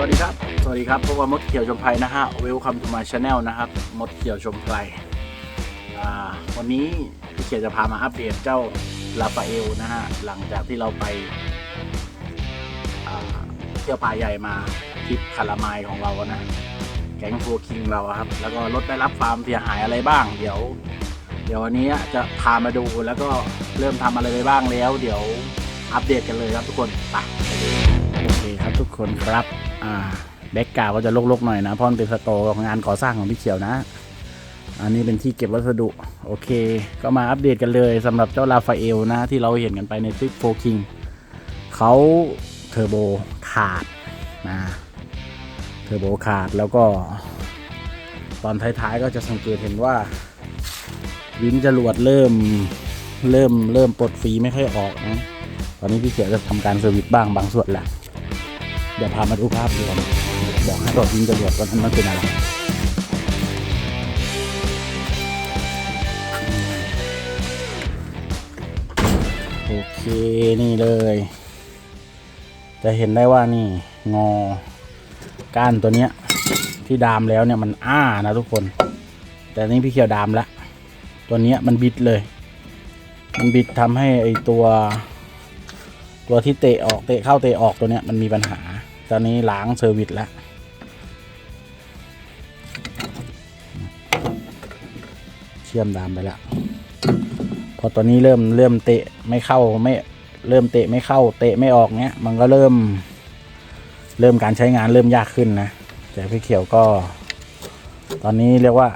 วัสดีครับ สวัสดีครับพบกับมดเขียวชมไพรนะฮะ Welcome to my channel นะครับ มดเขียวชมไพรอ่าวันนี้พี่เขียวจะพามาอัปเดตเจ้าลาฟาเอลนะฮะ หลังจากที่เราไปอ่าเที่ยวป่าใหญ่มาทริปคาราไมายของเรานะ แก๊งโฟคิงเราครับ แล้วก็รถได้รับความเสียหายอะไรบ้าง เดี๋ยว เดี๋ยววันนี้จะพามาดูแล้วก็เริ่มทำอะไรไปบ้างแล้ว เดี๋ยวอัปเดตกันเลยครับทุกคนไป โอเครับทุกคนครับ อ่าแบ็กกราวก็จะลกๆหน่อยนะ เพราะมันเป็นสโตร์ของงานก่อสร้างของพี่เขียวนะ อันนี้เป็นที่เก็บวัสดุ โอเค ก็มาอัปเดตกันเลยสำหรับเจ้าลาฟาเอลนะ ที่เราเห็นกันไปในทริปโฟคิงเขาเทอร์โบขาดนะเทอร์โบขาดแล้วก็ ตอนท้ายๆก็จะสังเกตเห็นว่า วินจรวดเริ่มเริ่มเริ่มปลดฟรีไม่ค่อยออกนะตอนนี้พี่เขียวจะทำการเซอร์วิสบ้างบางส่วนแหละ เดี๋ยวพามาดูภาพรวมบอกให้ตรวจวินจรวดว่านั้นมันเป็นอะไรโอเคนี่เลย จะเห็นได้ว่านี่งอก้านตัวเนี้ย ที่ดามแล้วเนี่ยมันอ้านะทุกคน แต่นี่พี่เขียวดามแล้วตัวเนี้ยมันบิดเลย มันบิดทำให้ไอตัว ตัวที่เตะออกเตะเข้าเตะออกตัวเนี้ยมันมีปัญหา ตอนนี้ล้างเซอร์วิสแล้วเชื่อมดามไปแล้วพอตัวนี้เริ่มเริ่มเตะไม่เข้าไม่เริ่มเตะไม่เข้า เตะไม่ออกเนี้ย มันก็เริ่ม เริ่มการใช้งานเริ่มยากขึ้นนะแต่พี่เขียวก็ ตอนนี้เรียกว่า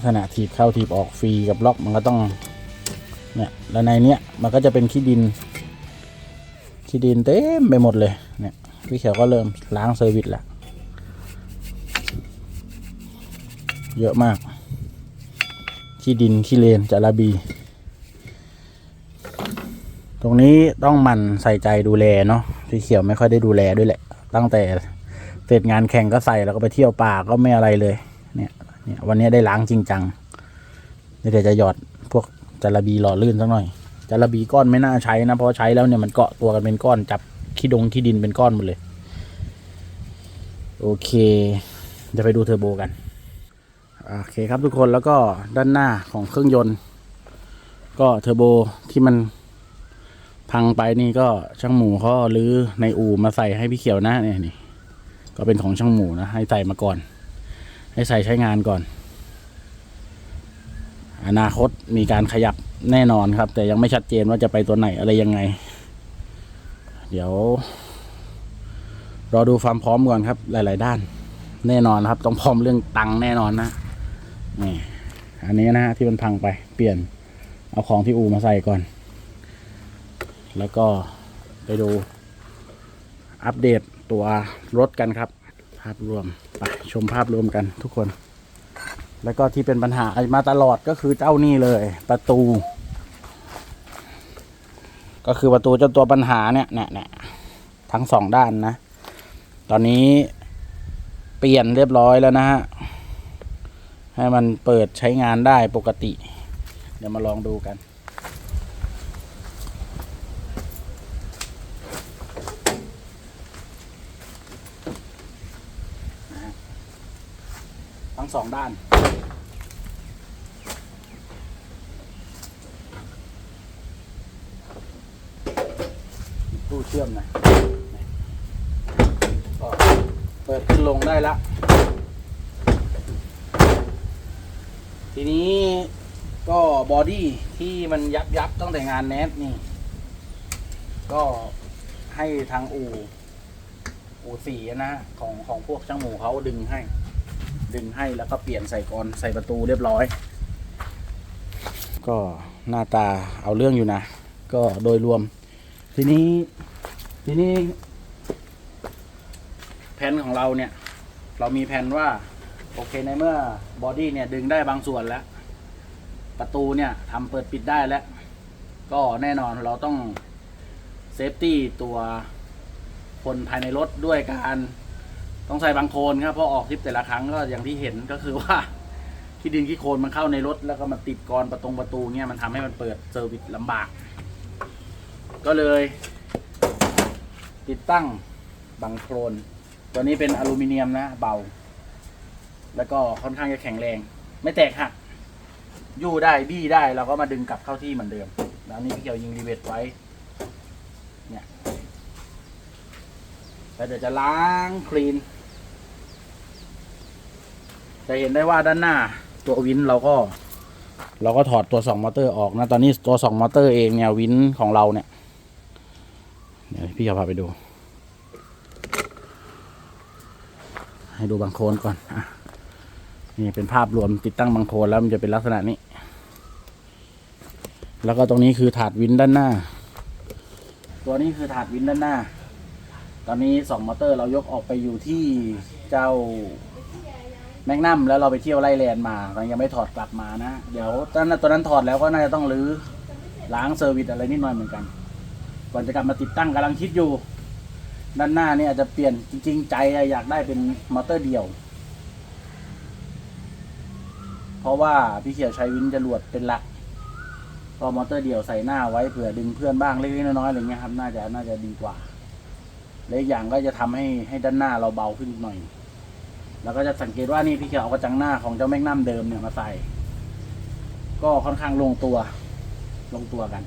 ลักษณะถีบเข้าถีบออกฟรีกับล็อกมันก็ต้องเนี่ยแล้วในเนี้ยมันก็จะเป็นขี้ดินขี้ดินเต็มไปหมดเลยเนี่ยพี่เขียวก็เริ่มล้างเซอร์วิสล้วเยอะมากขี้ดินขี้เลนจาระบี ตรงนี้ต้องมันใส่ใจดูแลเนาะพี่เขียวไม่ค่อยได้ดูแลด้วยแหละ ตั้งแต่เสร็จงานแข่งก็ใส่แล้วก็ไปเที่ยวป่าก็ไม่อะไรเลย เนี่ย เนี่ยวันนี้ได้ล้างจริงจังเดี๋ยวจะหยอดพวกจาระบีหล่อลื่นสักหน่อยจาระบีก้อนไม่น่าใช้นะเพราะใช้แล้วเนี่ยมันเกาะตัวกันเป็นก้อนจับขี้ดงขี้ดินเป็นก้อนหมดเลย โอเคเดี๋ยวไปดูเทอร์โบกันโอเคครับทุกคนแล้วก็ด้านหน้าของเครื่องยนต์ ก็เทอร์โบที่มันพังไปนี่ก็ช่างหมูเขาหรือในอู่มาใส่ให้พี่เขียวนะเนี่ยนี่ก็เป็นของช่างหมูนะให้ใส่มาก่อน ให้ใส่ใช้งานก่อน อนาคตมีการขยับแน่นอนครับ แต่ยังไม่ชัดเจนว่าจะไปตัวไหนอะไรยังไง เดี๋ยว รอดูความพร้อมก่อนครับ หลาย ๆ ด้าน แน่นอนครับ ต้องพร้อมเรื่องตังค์แน่นอนนะนี่อันนี้นะฮะที่มันพังไปเปลี่ยนเอาของที่อูมาใส่ก่อน แล้วก็ไปดูอัปเดตตัวรถกันครับ ภาพรวมไปชมภาพรวมกันทุกคน แล้วก็ที่เป็นปัญหามาตลอดก็คือเจ้านี่เลย ประตู ก็คือประตูเจ้าตัวปัญหาเนี่ยเนี่ยเนี่ยทั้งสองด้านนะ ตอนนี้เปลี่ยนเรียบร้อยแล้วนะฮะ ให้มันเปิดใช้งานได้ปกติ เดี๋ยวมาลองดูกัน สองด้าน ตู้เชื่อมหนะก็เปิดขึ้นลงได้แล้วทีนี้ก็บอดี้ที่มันยับยับตั้งแต่งานแนทนี่ ก็ให้ทางอู่อู่สีนะ ของของพวกช่างหมูเขาดึงให้ ดึงให้แล้วก็เปลี่ยนใส่กรใส่ประตูเรียบร้อย ก็หน้าตาเอาเรื่องอยู่นะ ก็โดยรวม ทีนี้ทีนี้แผนของเราเนี่ย เรามีแผนว่า โอเคในเมื่อบอดี้เนี่ยดึงได้บางส่วนแล้ว ประตูเนี่ยทำเปิดปิดได้แล้ว ก็แน่นอนเราต้องเซฟตี้ตัวคนภายในรถด้วยการ ต้องใส่บางโคลนครับเพราะออกทริปแต่ละครั้งก็อย่างที่เห็นก็คือว่าขี้ดินขี้โคลนมันเข้าในรถแล้วก็มาติดกรประตงประตูเนี่ยมันทำให้มันเปิดเซอร์วิสลำบาก ก็เลย ติดตั้งบังโครนตัวนี้เป็นอลูมิเนียมนะเบา แล้วก็ค่อนข้างจะแข็งแรง ไม่แตกหักยู่ได้บี้ได้เราก็มาดึงกลับเข้าที่เหมือนเดิม แล้วนี่พี่เกียวยิงรีเวทไว้ เนี่ยแล้วเดี๋ยวจะล้างคลีน จะเห็นได้ว่าด้านหน้าตัววินเราก็ เราก็ถอดตัวสองมอเตอร์ออกนะ ตอนนี้ตัวสองมอเตอร์เองเนี่ยวินของเราเนี่ยเดี๋ยวพี่จะพาไปดู ให้ดูบางโคลนก่อนอะนี่เป็นภาพรวมติดตั้งบางโคลนแล้วมันจะเป็นลักษณะนี้ แล้วก็ตรงนี้คือถาดวินด้านหน้า ตัวนี้คือถาดวินด้านหน้า ตอนนี้สองมอเตอร์เรายกออกไปอยู่ที่เจ้า แมกนัมแล้วเราไปเที่ยวไล่แลนมาตอนยังไม่ถอดกลับมานะ เดี๋ยวตอนนั้นตัวนั้นถอดแล้วก็น่าจะต้องรื้อล้างเซอร์วิสอะไรนิดหน่อยเหมือนกัน ก่อนจะกลับมาติดตั้งกำลังคิดอยู่ ด้านหน้านี่อาจจะเปลี่ยนจริง ๆ ใจอยากได้เป็นมอเตอร์เดียว เพราะว่าพี่เขียวใช้วินจรวดเป็นหลักก็มอเตอร์เดียวใส่หน้าไว้เผื่อดึงเพื่อนบ้างเล็กๆน้อยๆอะไรเงี้ยครับน่าจะน่าจะดีกว่าและอีกอย่างก็จะทำให้ให้ด้านหน้าเราเบาขึ้นหน่อย แล้วก็จะสังเกตว่านี่พี่เขียวเอากระจังหน้าของเจ้าแมกนัมเดิมเนี่ยมาใส่ ก็ค่อนข้างลงตัว ลงตัวกัน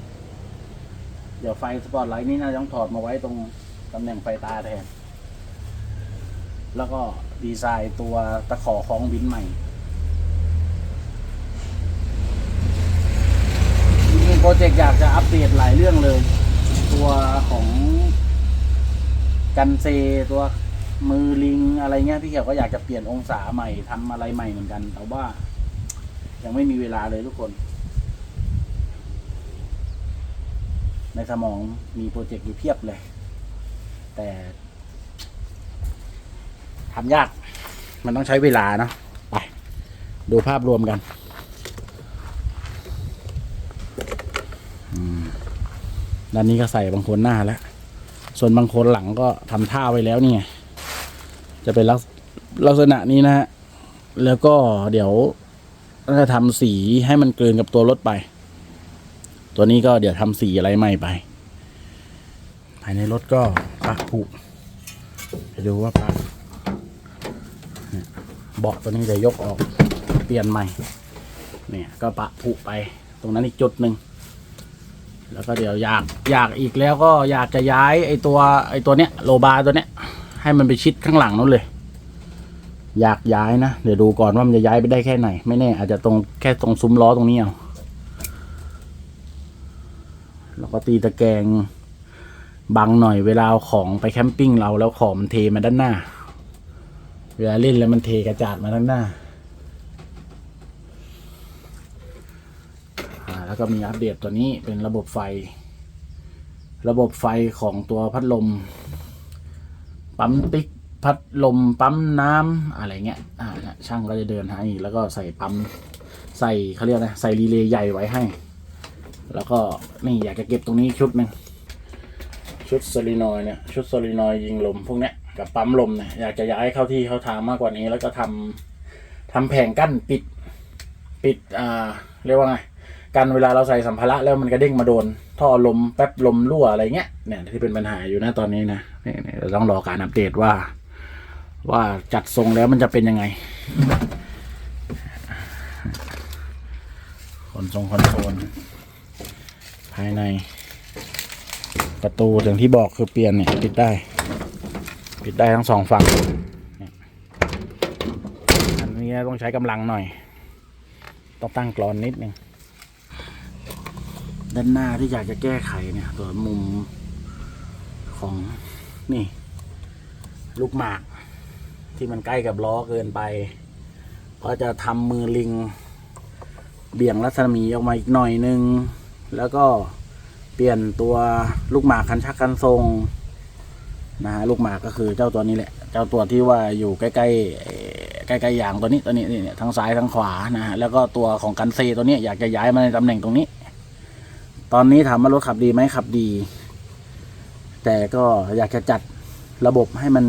เดี๋ยวไฟสปอตไลท์นี่น่าจะต้องถอดมาไว้ตรงตำแหน่งไฟตาแทน แล้วก็ดีไซน์ตัวตะขอคล้องวินใหม่จริงๆโปรเจกต์อยากจะอัปเดตหลายเรื่องเลย ตัวของกันเซตัว มือลิงอะไรเงี้ยพี่เขียวก็อยากจะเปลี่ยนองศาใหม่ทำอะไรใหม่เหมือนกัน แต่ว่า ยังไม่มีเวลาเลยทุกคน ในสมองมีโปรเจกต์อยู่เพียบเลย แต่ทำยาก มันต้องใช้เวลาเนาะไปดูภาพรวมกันด้านนี้ก็ใส่บางคนหน้าแล้ว ส่วนบางคนหลังก็ทำท่าไว้แล้วนี่ไง จะเป็นลักษลักษณะนี้นะฮะ แล้วก็เดี๋ยวจะทำสีให้มันเกินกับตัวรถไป ตัวนี้ก็เดี๋ยวทำสีอะไรใหม่ไป ภายในรถก็ปลักผุไปดูว่าปลักเบาะตัวนี้เดี๋ยวยกออกเปลี่ยนใหม่ เนี่ยก็ปะผุไป ตรงนั้นอีกจุดหนึ่งแล้วก็เดี๋ยวอยากอยากอีกแล้วก็อยากจะย้ายไอตัวไอตัวเนี้ยโลบาร์ตัวเนี้ย ให้มันไปชิดข้างหลังนู้นเลย อยากย้ายนะ เดี๋ยวดูก่อนว่ามันจะย้ายไปได้แค่ไหน ไม่แน่ อาจจะตรงแค่ตรงซุ้มล้อตรงนี้เอาแล้วก็ตีตะแกรงบังหน่อยเวลาเอาของไปแคมปิ้งเราแล้วของมันเทมาด้านหน้า เวลาเล่นแล้วมันเทกระจาดมาด้านหน้าอ่าแล้วก็มีอัปเดตตัวนี้เป็นระบบไฟ ระบบไฟของตัวพัดลม ปั๊มติ๊กพัดลมปั๊มน้ำอะไรเงี้ยอ่าช่างก็จะเดินให้แล้วก็ใส่ปั๊มใส่เขาเรียกนะใส่รีเลย์ใหญ่ไว้ให้ แล้วก็นี่อยากจะเก็บตรงนี้ชุดหนึ่งชุดโซลินอยด์เนี่ยชุดโซลินอยด์ยิงลมพวกเนี้ยกับปั๊มลมเนี่ยอยากจะย้ายเข้าที่เข้าทางมากกว่านี้ แล้วก็ทำทำแผงกั้นปิดปิดอ่าเรียกว่าไงกันเวลาเราใส่สัมภาระแล้วมันกระเด้งมาโดน ท่อลมแป๊บลมรั่วอะไรเงี้ยเนี่ยที่เป็นปัญหาอยู่นะตอนนี้นะ นี่ยเนี่ยเราต้องรอการอัปเดตว่า ว่าจัดทรงแล้วมันจะเป็นยังไง คอนทรงคอนโซลภายใน ประตูอย่างที่บอกคือเปลี่ยนเนี่ยปิดได้ ปิดได้ทั้งสองฝั่งอันนี้ต้องใช้กำลังหน่อย ต้องตั้งกรอนนิดนึงด้านหน้าที่อยากจะแก้ไขเนี่ยตัวมุมของ นี่ ลูกหมาก ที่มันใกล้กับล้อเกินไป ก็จะทำมือลิง เบี่ยงรัศมีออกมาอีกหน่อยนึง แล้วก็เปลี่ยนตัวลูกหมากคันชักคันทรงนะฮะลูกหมากก็คือเจ้าตัวนี้แหละ เจ้าตัวที่ว่าอยู่ใกล้ๆเอ่อใกล้ๆอย่างตัวนี้ตัวนี้นี่เนี่ยทั้งซ้ายทั้งขวานะฮะแล้วก็ตัวของกันเซตัวนี้อยากจะย้ายมาในตำแหน่งตรงนี้ ตอนนี้ถามว่ารถขับดีไหมขับดี แต่ก็อยากจะจัดระบบให้มัน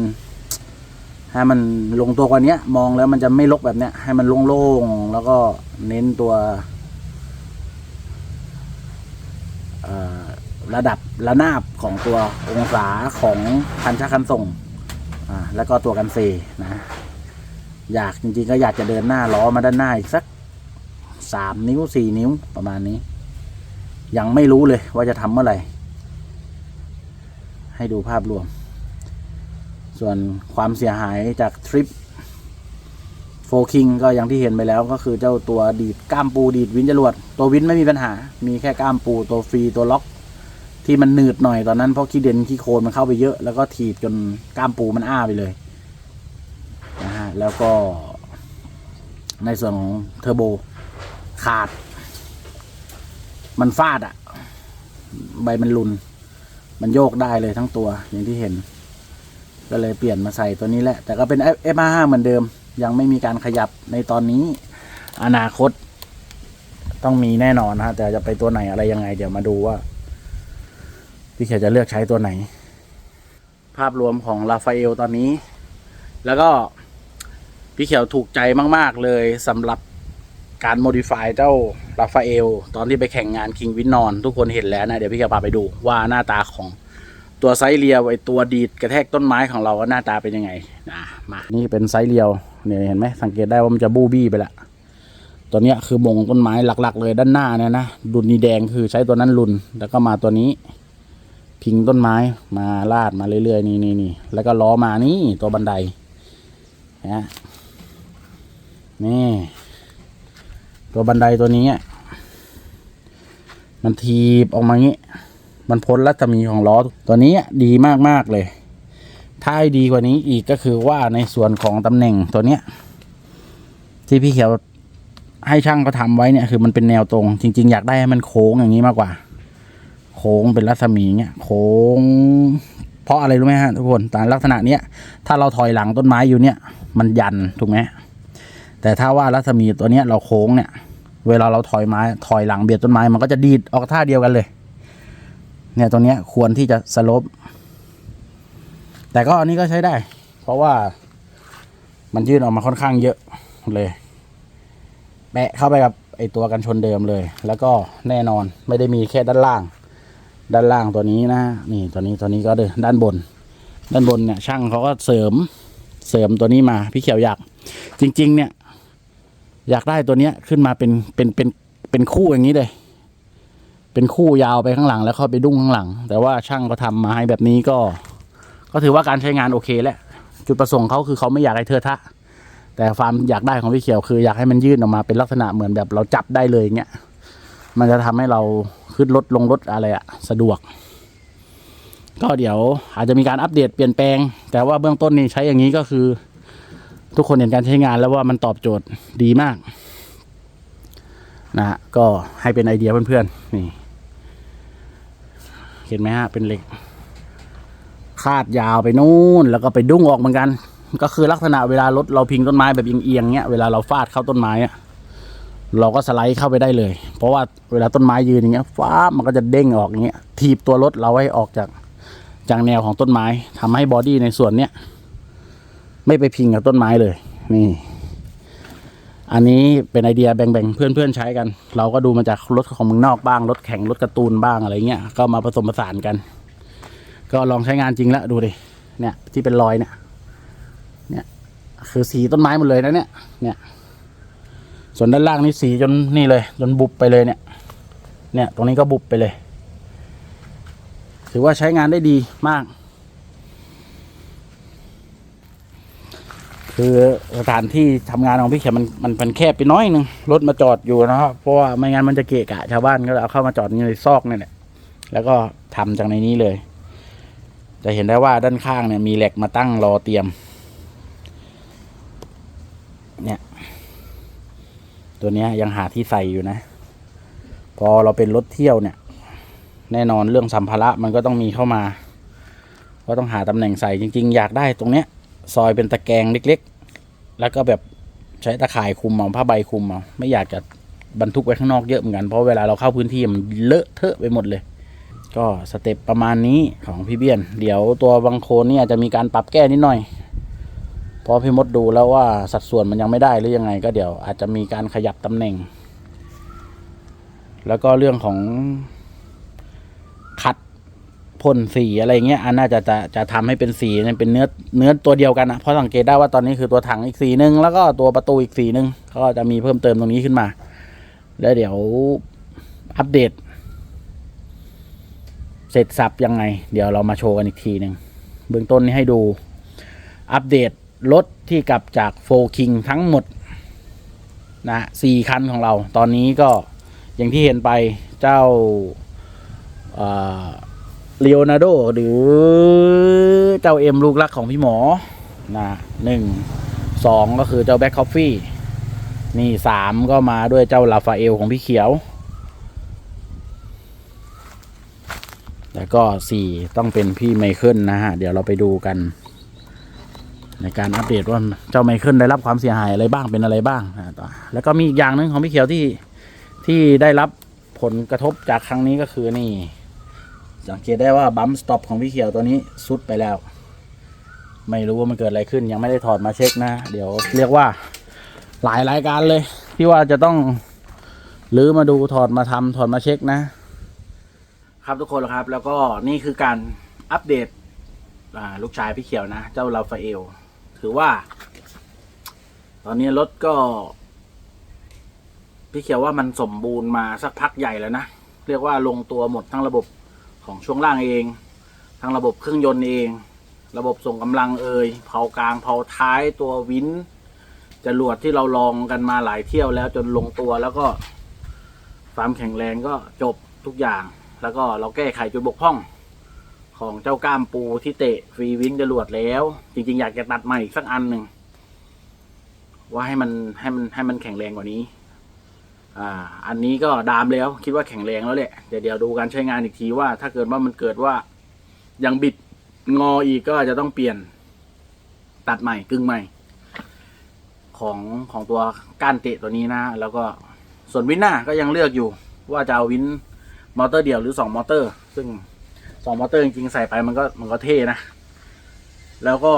ให้มันลงตัวกว่านี้มองแล้วมันจะไม่ลกแบบเนี้ย ให้มันโล่งๆแล้วก็เน้นตัวระดับระนาบของตัวองศาของคันชักคันส่ง อ่า แล้วก็ตัวกันเซนะ อยากจริงๆก็อยากจะเดินหน้าล้อมาด้านหน้าอีกสักสามนิ้วสี่นิ้วประมาณนี้ ยังไม่รู้เลยว่าจะทำเมื่อไหร่ ให้ดูภาพรวม ส่วนความเสียหายจากทริปโฟคิงก็อย่างที่เห็นไปแล้วก็คือเจ้าตัวดีดก้ามปูดีดวินจรวด ตัววินไม่มีปัญหา มีแค่ก้ามปูตัวฟรีตัวล็อก ที่มันหนืดหน่อยตอนนั้นเพราะขี้เด่นขี้โคลนมันเข้าไปเยอะ แล้วก็ถีบจนก้ามปูมันอ้าไปเลยนะฮะแล้วก็ในส่วนของเทอร์โบขาด มันฟาดอะ่ะใบมันลุน มันโยกได้เลยทั้งตัวอย่างที่เห็น ก็เลยเปลี่ยนมาใส่ตัวนี้แหละ แต่ก็เป็น F55 เหมือนเดิม ยังไม่มีการขยับในตอนนี้ อนาคต ต้องมีแน่นอนฮะแต่จะไปตัวไหนอะไรยังไง เดี๋ยวมาดูว่า พี่เขียวจะเลือกใช้ตัวไหน ภาพรวมของลาฟาเอลตอนนี้ แล้วก็พี่เขียวถูกใจมาก ๆ เลยสำหรับ การโมดิฟายเจ้าลาฟาเอลตอนที่ไปแข่งงานคิงวินนอน ทุกคนเห็นแล้วนะ เดี๋ยวพี่เขียวพาไปดูว่าหน้าตาของตัวไซเรียวไอตัวดีดกระแทกต้นไม้ของเราว่าหน้าตาเป็นยังไงนะมานี่เป็นไซเรียวเนี่ยเห็นไหมสังเกตได้ว่ามันจะบูบี้ไปละตัวเนี้ยคือมงต้นไม้หลัก ๆ เลยด้านหน้าเนี่ยนะดุนนีแดงคือใช้ตัวนั้นลุนแล้วก็มาตัวนี้ พิงต้นไม้มาลาดมาเรื่อยๆนี่นี่นี่แล้วก็ล้อมานี่ตัวบันไดนะนี่ ตัวบันไดตัวนี้มันทีบออกมางี้ มันพ้นรัศมีของล้อตัวนี้ดีมากๆเลย ถ้าให้ดีกว่านี้อีกก็คือว่าในส่วนของตำแหน่งตัวเนี้ย ที่พี่เขียวให้ช่างเขาทำไว้เนี่ยคือมันเป็นแนวตรง จริง ๆ อยากได้ให้มันโค้งอย่างนี้มากกว่า โค้งเป็นรัศมีเนี่ยโค้ง เพราะอะไรรู้ไหมฮะทุกคนตามลักษณะเนี้ยถ้าเราถอยหลังต้นไม้อยู่เนี่ย มันยันถูกไหมแต่ถ้าว่ารัศมีตัวเนี้ยเราโค้งเนี่ย เวลาเราถอยไม้ถอยหลังเบียดต้นไม้มันก็จะดีดออกท่าเดียวกันเลย เนี่ยตัวเนี้ยควรที่จะสลบ แต่ก็อันนี้ก็ใช้ได้ เพราะว่ามันยื่นออกมาค่อนข้างเยอะเลย แปะเข้าไปกับไอตัวกันชนเดิมเลย แล้วก็แน่นอนไม่ได้มีแค่ด้านล่าง ด้านล่างตัวนี้นะ นี่ตัวนี้ตัวนี้ก็เดินด้านบน ด้านบนเนี่ยช่างเขาก็เสริมเสริมตัวนี้มาพี่เขียวอยาก จริง ๆ เนี่ย อยากได้ตัวเนี้ยขึ้นมาเป็นเป็นเป็นเป็นคู่อย่างนี้เลย เป็นคู่ยาวไปข้างหลังแล้วเข้าไปดุ้งข้างหลัง แต่ว่าช่างเขาทำมาให้แบบนี้ก็ ก็ถือว่าการใช้งานโอเคแหละจุดประสงค์เขาคือเขาไม่อยากให้เธอทะ แต่ความอยากได้ของพี่เขียวคืออยากให้มันยื่นออกมาเป็นลักษณะเหมือนแบบเราจับได้เลยเงี้ยมันจะทำให้เราขึ้นรถลงรถอะไรอะสะดวก ก็เดี๋ยวอาจจะมีการอัปเดตเปลี่ยนแปลง แต่ว่าเบื้องต้นนี่ใช้อย่างนี้ก็คือ ทุกคนเห็นการใช้งานแล้วว่ามันตอบโจทย์ดีมากนะก็ให้เป็นไอเดียเพื่อนๆนี่ เห็นไหมฮะ เป็นเหล็ก คาดยาวไปนู่น แล้วก็ไปดุ้งออกเหมือนกัน ก็คือลักษณะเวลารถเราพิงต้นไม้แบบเอียงๆเนี้ยเวลาเราฟาดเข้าต้นไม้อะเราก็สไลด์เข้าไปได้เลย เพราะว่าเวลาต้นไม้ยืนอย่างเงี้ยฟ้ามันก็จะเด้งออกอย่างเงี้ย ถีบตัวรถเราให้ออกจากจากแนวของต้นไม้ทำให้บอดี้ในส่วนเนี้ย ไม่ไปพิงกับต้นไม้เลย นี่ อันนี้เป็นไอเดียแบ่งๆเพื่อนๆใช้กัน เราก็ดูมาจากรถของเมืองนอกบ้างรถแข่งรถการ์ตูนบ้างอะไรเงี้ยก็มาผสมผสานกัน ก็ลองใช้งานจริงแล้วดูดิเนี่ยที่เป็นรอยเนี่ยเนี่ยคือสีต้นไม้หมดเลยนะเนี่ยเนี่ยส่วนด้านล่างนี่สีจนนี่เลย จนบุบไปเลยเนี่ย เนี่ย ตรงนี้ก็บุบไปเลย ถือว่าใช้งานได้ดีมาก คือสถานที่ทำงานของพี่เขียมันมันมันแคบไปน้อยหนึงรถมาจอดอยู่นะครับเพราะว่าไม่งั้นมันจะเกะกะชาวบ้านก็เลยเอาเข้ามาจอดในซอกนี่แหละแล้วก็ทำจากในนี้เลย จะเห็นได้ว่าด้านข้างเนี่ยมีเหล็กมาตั้งรอเตรียม เนี่ย ตัวนี้ยยังหาที่ใส่อยู่นะ พอเราเป็นรถเที่ยวเนี่ย แน่นอนเรื่องสัมภาระมันก็ต้องมีเข้ามา ก็ต้องหาตำแหน่งใส่จริง ๆ อยากได้ตรงเนี้ย ซอยเป็นตะแกรงเล็กๆ แล้วก็แบบใช้ตะข่ายคุมเอาผ้าใบคุมเอาไม่อยากจะบรรทุกไว้ข้างนอกเยอะเหมือนกันเพราะเวลาเราเข้าพื้นที่มันเลอะเทอะไปหมดเลย ก็สเต็ปประมาณนี้ของพี่เบี้ยน เดี๋ยวตัวบางโคนเนี่ยจะมีการปรับแก้นิดหน่อยเพราะพี่มดดูแล้วว่าสัดส่วนมันยังไม่ได้หรือยังไง ก็เดี๋ยวอาจจะมีการขยับตำแหน่ง แล้วก็เรื่องของขัด พ่นสีอะไรเงี้ยอันน่าจะจะจะทำให้เป็นสีเนี่ยเป็นเนื้อเนื้อตัวเดียวกันนะเพราะสังเกตได้ว่าตอนนี้คือตัวถังอีกสีหนึ่งแล้วก็ตัวประตูอีกสีหนึ่งก็จะมีเพิ่มเติมตรงนี้ขึ้นมา แล้วเดี๋ยวอัปเดต เสร็จสับยังไง เดี๋ยวเรามาโชว์กันอีกทีหนึ่งเบื้องต้นนี้ให้ดูอัปเดตรถที่กลับจากโฟคิงทั้งหมดนะสี่คันของเรา ตอนนี้ก็อย่างที่เห็นไปเจ้า เลโอนาร์โดหรือเจ้าเอ็มลูกรักของพี่หมอนะหนึ่งสองก็คือเจ้าแบ็คคอฟฟี่ นี่สามก็มาด้วยเจ้าลาฟาเอลของพี่เขียว แล้วก็สี่ต้องเป็นพี่ไมเคิลนะฮะ เดี๋ยวเราไปดูกัน ในการอัปเดตว่าเจ้าไมเคิลได้รับความเสียหายอะไรบ้างเป็นอะไรบ้างนะต่อแล้วก็มีอีกอย่างหนึ่งของพี่เขียวที่ที่ได้รับผลกระทบจากครั้งนี้ก็คือนี่ สังเกตได้ว่าบัมสต็อปของพี่เขียวตัวนี้สุดไปแล้ว ไม่รู้ว่ามันเกิดอะไรขึ้นยังไม่ได้ถอดมาเช็คนะ เดี๋ยวเรียกว่าหลายรายการเลย ที่ว่าจะต้องหรือมาดูถอดมาทำถอดมาเช็คนะ ครับทุกคนครับ แล้วก็นี่คือการอัปเดตลูกชายพี่เขียวนะ เจ้าลาฟาเอล ถือว่า ตอนนี้รถก็ พี่เขียวว่ามันสมบูรณ์มาสักพักใหญ่แล้วนะ เรียกว่าลงตัวหมดทั้งระบบ ของช่วงล่างเอง ทั้งระบบเครื่องยนต์เอง ระบบส่งกำลังเอ่ยเผากลางเผาท้ายตัววินจรวดที่เราลองกันมาหลายเที่ยวแล้วจนลงตัวแล้วก็ความแข็งแรงก็จบทุกอย่าง แล้วก็เราแก้ไขจุดบกพร่อง ของเจ้าก้ามปูที่เตะฟรีวินจรวดแล้ว จริง ๆ อยากจะตัดใหม่อีกสักอันหนึ่งว่าให้มันให้มันให้มันแข็งแรงกว่านี้ อ่าอันนี้ก็ดามแล้วคิดว่าแข็งแรงแล้วแหละเดี๋ยวเดี๋ยวดูการใช้งานอีกทีว่า ถ้าเกิดว่ามันเกิดว่ายังบิดงออีกก็จจะต้องเปลี่ยนตัดใหม่กึ่งใหม่ ของของตัวก้านเตะตัวนี้นะ แล้วก็ส่วนวินหน้าก็ยังเลือกอยู่ ว่าจะเอาวินมอเตอร์เดี่ยวหรือสองมอเตอร์ ซึ่งสองมอเตอร์จริงๆใส่ไปมันก็มันก็เท่นะ แล้วก็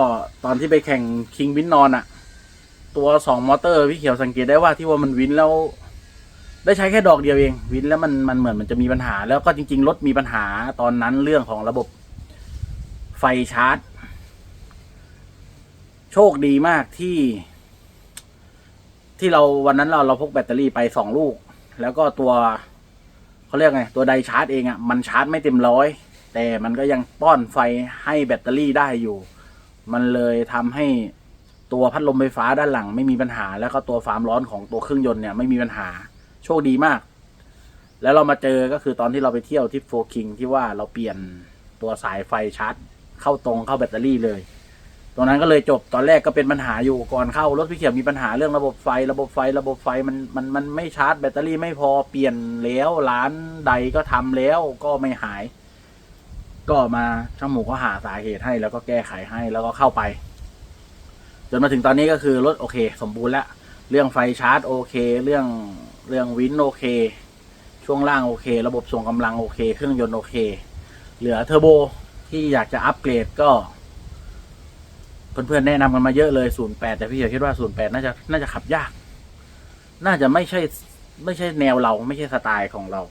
ตอนที่ไปแข่งคิงวินนอนอะตัวสองมอเตอร์พี่เขียวสังเกตได้ว่าที่ว่ามันวินแล้ว ได้ใช้แค่ดอกเดียวเอง วินแล้วมันมันเหมือนมันจะมีปัญหา แล้วก็จริง ๆ รถมีปัญหาตอนนั้นเรื่องของระบบไฟชาร์จ โชคดีมากที่ ที่เราวันนั้นเราเราพกแบตเตอรี่ไปสองลูก แล้วก็ตัวเขาเรียกไง ตัวไดชาร์จเองอะ่ะมันชาร์จไม่เต็มร้อย แต่มันก็ยังป้อนไฟให้แบตเตอรี่ได้อยู่ มันเลยทำให้ตัวพัดลมไฟฟ้าด้านหลัง ไม่มีปัญหา แล้วก็ตัวความร้อนของตัวเครื่องยนต์เนี่ยไม่มีปัญหา โชคดีมาก แล้วเรามาเจอก็คือตอนที่เราไปเที่ยวที่โฟคิงที่ว่าเราเปลี่ยนตัวสายไฟชาร์จ เข้าตรงเข้าแบตเตอรี่เลยตรงนั้นก็เลยจบตอนแรกก็เป็นปัญหาอยู่ก่อนเข้ารถพี่เขียวมีปัญหาเรื่องระบบไฟ ระบบไฟ ระบบไฟมันมันมันไม่ชาร์จแบตเตอรี่ไม่พอเปลี่ยนแล้วร้านใดก็ทำแล้วก็ไม่หาย ก็มาช่างหมูก็หาสาเหตุให้ แล้วก็แก้ไขให้แล้วก็เข้าไป จนมาถึงตอนนี้ก็คือรถโอเค สมบูรณ์แล้วเรื่องไฟชาร์จโอเค เรื่อง เรื่องวินโอเค ช่วงล่างโอเค ระบบส่งกำลังโอเค เครื่องยนต์โอเค เหลือเทอร์โบที่อยากจะอัปเกรดก็ เพื่อนๆแนะนำกันมาเยอะเลย 08 แต่พี่เขียวคิดว่า 08 น่าจะน่าจะขับยาก น่าจะไม่ใช่ไม่ใช่แนวเราไม่ใช่สไตล์ของเรา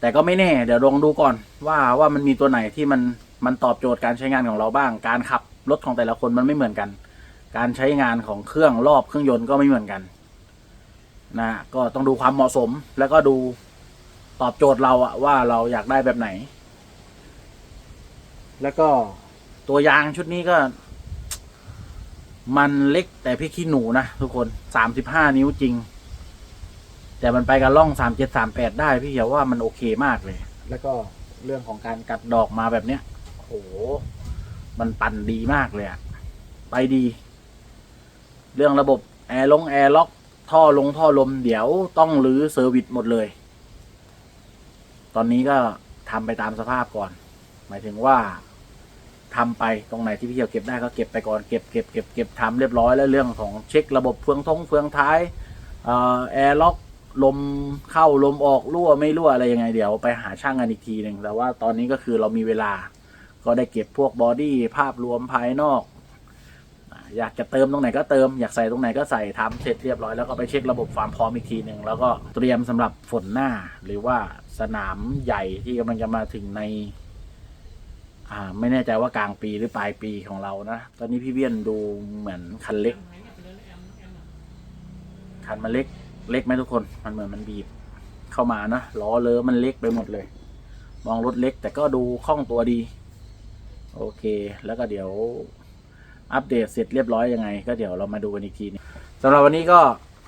แต่ก็ไม่แน่ เดี๋ยวลองดูก่อนว่าว่ามันมีตัวไหนที่มันมันตอบโจทย์การใช้งานของเราบ้าง การขับรถของแต่ละคนมันไม่เหมือนกัน การใช้งานของเครื่องรอบเครื่องยนต์ก็ไม่เหมือนกัน นะก็ต้องดูความเหมาะสม แล้วก็ดูตอบโจทย์เราอะว่าเราอยากได้แบบไหน แล้วก็ตัวยางชุดนี้ก็ มันเล็กแต่พี่ขี้หนูนะทุกคนสามสิบห้านิ้วจริง แต่มันไปกับล่องสามเจ็ดสามแปดได้พี่เขียวว่ามันโอเคมากเลย แล้วก็เรื่องของการกัดดอกมาแบบเนี้ยโอ้โห มันปั่นดีมากเลยอะไปดี เรื่องระบบแอร์ลงแอร์ล็อก ท่อลงท่อลมเดี๋ยวต้องรื้อเซอร์วิสหมดเลย ตอนนี้ก็ทำไปตามสภาพก่อน หมายถึงว่าทำไปตรงไหนที่พี่เขียวเก็บได้ก็เก็บไปก่อนเก็บเก็บเก็บเก็บทำเรียบร้อยแล้วเรื่องของเช็คระบบเฟืองทงเฟืองท้ายออแอร์ล็อกลมเข้าลมออกรั่วไม่รั่วอะไรยังไงเดี๋ยวไปหาช่างกันอีกทีหนึ่งแต่ว่าตอนนี้ก็คือเรามีเวลา ก็ได้เก็บพวกบอดี้ภาพรวมภายนอก อยากจะเติมตรงไหนก็เติมอยากใส่ตรงไหนก็ใส่ทำเสร็จเรียบร้อยแล้วก็ไปเช็คระบบความพร้อมอีกทีหนึ่งแล้วก็เตรียมสำหรับฝนหน้าหรือว่าสนามใหญ่ที่กำลังจะมาถึงใน อ่า ไม่แน่ใจว่ากลางปีหรือปลายปีของเรานะ ตอนนี้พี่เวียนดูเหมือนคันเล็ก คันมันเล็ก เล็กไหมทุกคน มันเหมือนมันบีบ เข้ามานะล้อเลอมันเล็กไปหมดเลย มองรถเล็กแต่ก็ดูคล่องตัวดี โอเค แล้วก็เดี๋ยว อัปเดตเสร็จเรียบร้อยยังไง ก็เดี๋ยวเรามาดูกันอีกทีนึงสำหรับวันนี้ก็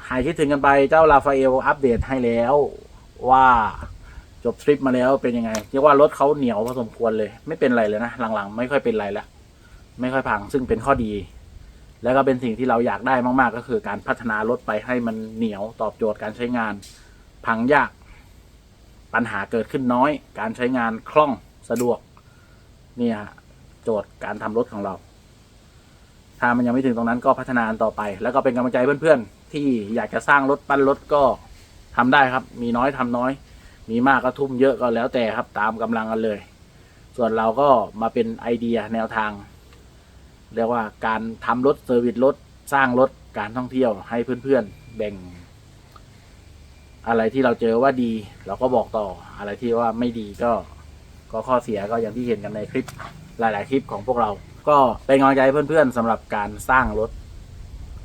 หายคิดถึงกันไปเจ้าลาฟาเอลอัปเดตให้แล้วว่าจบทริปมาแล้วเป็นยังไงเรียกว่ารถเขาเหนียวพอสมควรเลย ไม่เป็นไรเลยนะหลังๆ ไม่ค่อยเป็นไรแล้วไม่ค่อยพังซึ่งเป็นข้อดี แล้วก็เป็นสิ่งที่เราอยากได้มากๆ ก็คือการพัฒนารถไปให้มันเหนียวตอบโจทย์การใช้งาน พังยาก ปัญหาเกิดขึ้นน้อย การใช้งานคล่องสะดวก เนี่ยฮะโจทย์การทำรถของเรา ถ้ามันยังไม่ถึงตรงนั้นก็พัฒนาต่อไป แล้วก็เป็นกำลังใจเพื่อนๆ ที่อยากจะสร้างรถปั้นรถก็ทำได้ครับ มีน้อยทำน้อย มีมากก็ทุ่มเยอะก็แล้วแต่ครับตามกำลังกันเลย ส่วนเราก็มาเป็นไอเดียแนวทาง เรียกว่าการทำรถเซอร์วิสรถสร้างรถการท่องเที่ยวให้เพื่อนๆแบ่ง อะไรที่เราเจอว่าดี เราก็บอกต่ออะไรที่ว่าไม่ดีก็ก็ข้อเสียก็อย่างที่เห็นกันในคลิปหลาย ๆ คลิปของพวกเรา ก็เป็นกำลังใจให้เพื่อนๆสำหรับการสร้างรถ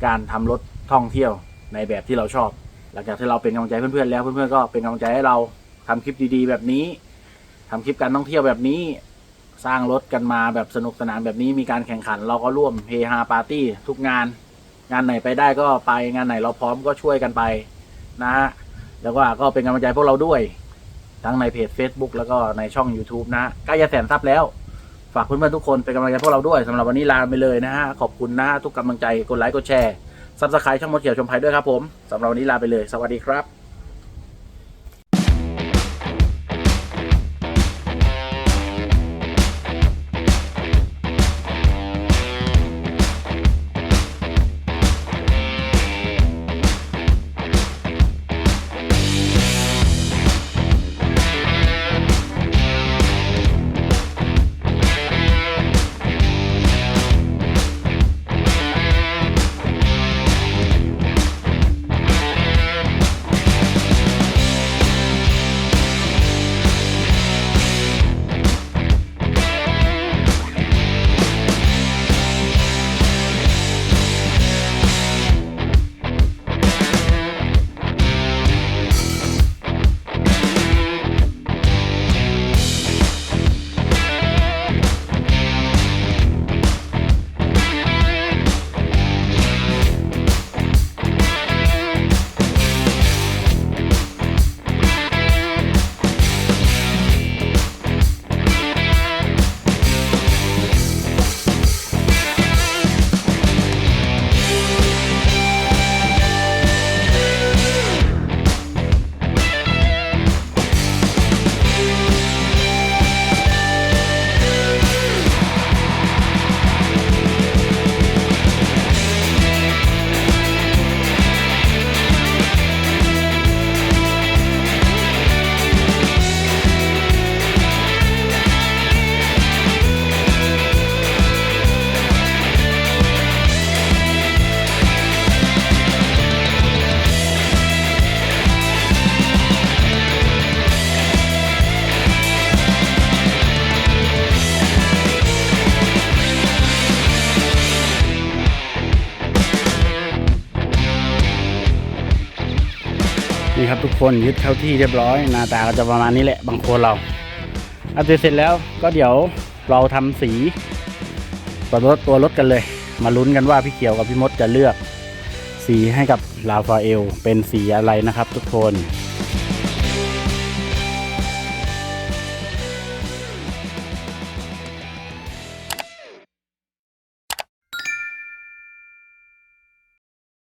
การทำรถท่องเที่ยวในแบบที่เราชอบ หลังจากที่เราเป็นกำลังใจเพื่อนๆแล้วเพื่อนๆก็เป็นกำลังใจให้เราทำคลิปดีๆ แบบนี้ทำคลิปการท่องเที่ยวแบบนี้ สร้างรถกันมาแบบสนุกสนานแบบนี้มีการแข่งขัน เราก็ร่วมเฮฮาปาร์ตี้ทุกงาน งานไหนไปได้ก็ไปงานไหนเราพร้อมก็ช่วยกันไปนะฮะแล้วก็ก็เป็นกำลังใจพวกเราด้วย ทั้งในเพจ Facebook แล้วก็ในช่อง YouTube นะฮะใกล้จะแสนซับแล้ว ฝากเพื่อนๆทุกคนเป็นกำลังใจพวกเราด้วยสำหรับวันนี้ลาไปเลยนะฮะขอบคุณนะฮะทุกกำลังใจกดไลค์กดแชร์ซับสไครต์ช่องมดเขียวชมภัยด้วยครับผมสำหรับวันนี้ลาไปเลย สวัสดีครับ คนยึดเข้าที่เรียบร้อยหน้าตาก็จะประมาณนี้แหละบางคนเราอัปเดตเสร็จแล้วก็เดี๋ยวเราทำสีตัวรถตัวรถกันเลย มาลุ้นกันว่าพี่เขียวกับพี่มดจะเลือก สีให้กับลาฟาเอลเป็นสีอะไรนะครับทุกคน